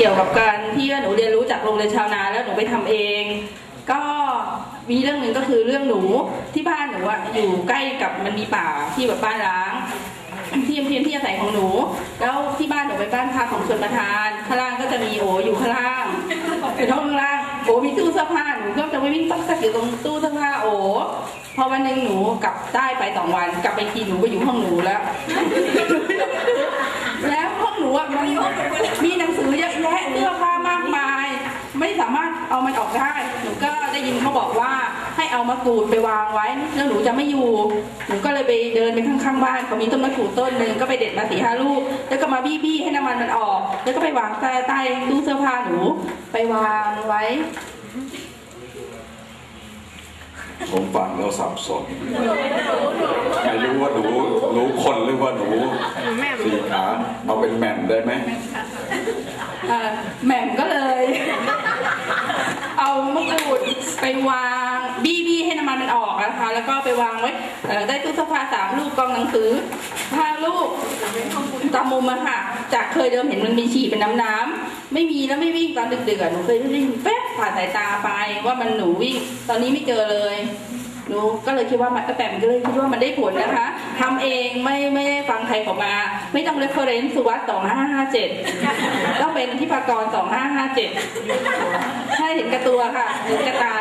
เกี่ยวกับการที่หนูเรียนรู้จากโรงเรียนชาวนาแล้วหนูไปทำเอง ก็มีเรื่องหนึ่งก็คือเรื่องหนูที่บ้านหนูอะอยู่ใกล้กับมันมีป่าที่แบบบ้านร้างที่เพียงที่อาศัยของหนู แล้วที่บ้านหนูเป็นบ้านพักของชนประทาน ข้างล่างก็จะมีโออยู่ข้างล่างเป็นห้องข้างล่างโอมีตู้เสื้อผ้าหนูก็จะไม่วิ่งต๊อกแต๊กอยู่ตรงตู้เสื้อผ้าโอพอวันหนึ่งหนูกลับได้ไปสองวัน กลับไปทีหนูก็อยู่ห้องหนูแล้ว แล้วห้องหนูอะมันมีหนังสือเยอะ แยะเสื้อผ้ามากมาย ไม่สามารถเอามันออกได้ หนูก็ได้ยินเขาบอกว่าให้เอามะกรูดไปวางไว้แล้วหนูจะไม่อยู่ หนูก็เลยไปเดินไปข้างๆบ้านเขามีต้นมะกรูดต้นหนึ่งก็ไปเด็ดมาสี่ห้าลูก แล้วก็มาบี้ๆให้น้ำมันมันออก แล้วก็ไปวางใต้ใต้ตู้เสื้อผ้าหนู ไปวางไว้ ผมฟังแล้วสับสนไม่รู้ว่าหนูหนูคนหรือว่าหนูสี่ขาเอาเป็นแหม่มได้ไหมเอ่อ แหม่มก็เลย เอามะกรูดไปวางบี้บี้ให้น้ำมันมันออกนะคะ แล้วก็ไปวางไว้ได้ตู้เสื้อผ้าสามลูกกองหนังสือห้าลูกตามมุมอะค่ะ จากเคยเดิมเห็นมันมีฉี่เป็นน้ำน้ำๆไม่มีแล้วไม่วิ่งตอนดึกๆหนูเคยได้ยินแป๊บผ่านสายตาไปว่ามันหนูวิ่ง ตอนนี้ไม่เจอเลย หนูก็เลยคิดว่ามันแต่มันก็เลยคิดว่ามันได้ผลนะคะทำเองไม่ไม่ได้ฟังใครเขามา ไม่ต้อง reference สุวัสด์2557ต้องเป็นที่ปากร2557ให้เห็นกระตัวค่ะเห็นกระตา